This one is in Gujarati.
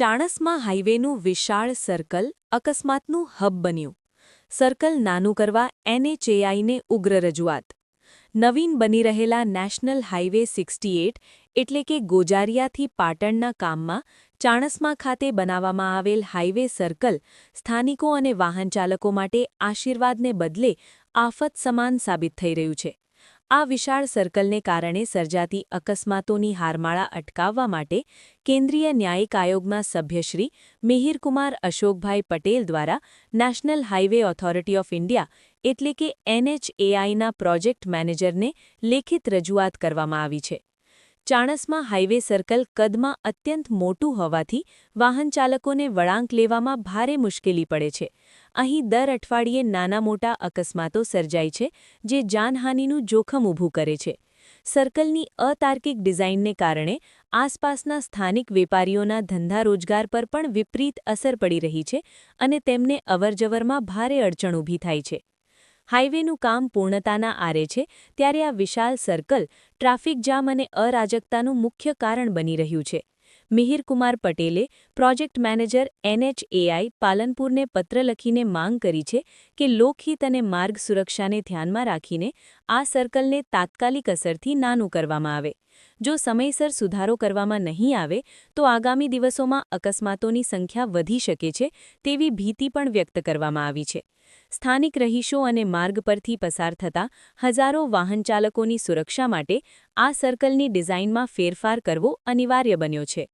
ચાણસ્મા હાઇવેનું વિશાળ સર્કલ અકસ્માતનું હબ બન્યું. સર્કલ નાનું કરવા એનએચએઆઈને ઉગ્ર રજૂઆત. નવીન બની રહેલા નેશનલ હાઇવે સિક્સટી એટલે કે ગોજારિયાથી પાટણના કામમાં ચાણસમા ખાતે બનાવવામાં આવેલ હાઇવે સર્કલ સ્થાનિકો અને વાહનચાલકો માટે આશીર્વાદને બદલે આફત સમાન સાબિત થઈ રહ્યું છે. આ વિશાળ સર્કલને કારણે સર્જાતી અકસ્માતોની હારમાળા અટકાવવા માટે કેન્દ્રીય ન્યાયિક આયોગમાં સભ્યશ્રી મિહિરકુમાર અશોકભાઈ પટેલ દ્વારા National Highway Authority of India, એટલે કે એનએચએઆઈના પ્રોજેક્ટ મેનેજરને લેખિત રજૂઆત કરવામાં આવી છે. ચાણસમાં હાઇવે સર્કલ કદમાં અત્યંત મોટું હોવાથી વાહનચાલકોને વળાંક લેવામાં ભારે મુશ્કેલી પડે છે. અહીં દર અઠવાડિયે નાના મોટા અકસ્માતો સર્જાય છે, જે જાનહાનિનું જોખમ ઊભું કરે છે. સર્કલની અતાર્કિક ડિઝાઇનને કારણે આસપાસના સ્થાનિક વેપારીઓના ધંધા રોજગાર પર પણ વિપરીત અસર પડી રહી છે અને તેમને અવરજવરમાં ભારે અડચણ ઊભી થાય છે. હાઇવેનું કામ પૂર્ણતાના આરે છે, ત્યારે આ વિશાળ સર્કલ ટ્રાફિક જામ અને અરાજકતાનું મુખ્ય કારણ બની રહ્યું છે. મિહિરકુમાર પટેલે પ્રોજેક્ટ મેનેજર એનએચએઆઈ પાલનપુરને પત્ર લખીને માંગ કરી છે કે લોકહિત અને માર્ગ સુરક્ષાને ધ્યાનમાં રાખીને આ સર્કલને તાત્કાલિક અસરથી નાનું કરવામાં આવે. જો સમયસર સુધારો કરવામાં નહીં આવે, તો આગામી દિવસોમાં અકસ્માતોની સંખ્યા વધી શકે છે તેવી ભીતિ પણ વ્યક્ત કરવામાં આવી છે. સ્થાનિક રહીશો અને માર્ગ પરથી પસાર થતા હજારો વાહનચાલકોની સુરક્ષા માટે આ સર્કલની ડિઝાઇનમાં ફેરફાર કરવો અનિવાર્ય બન્યો છે.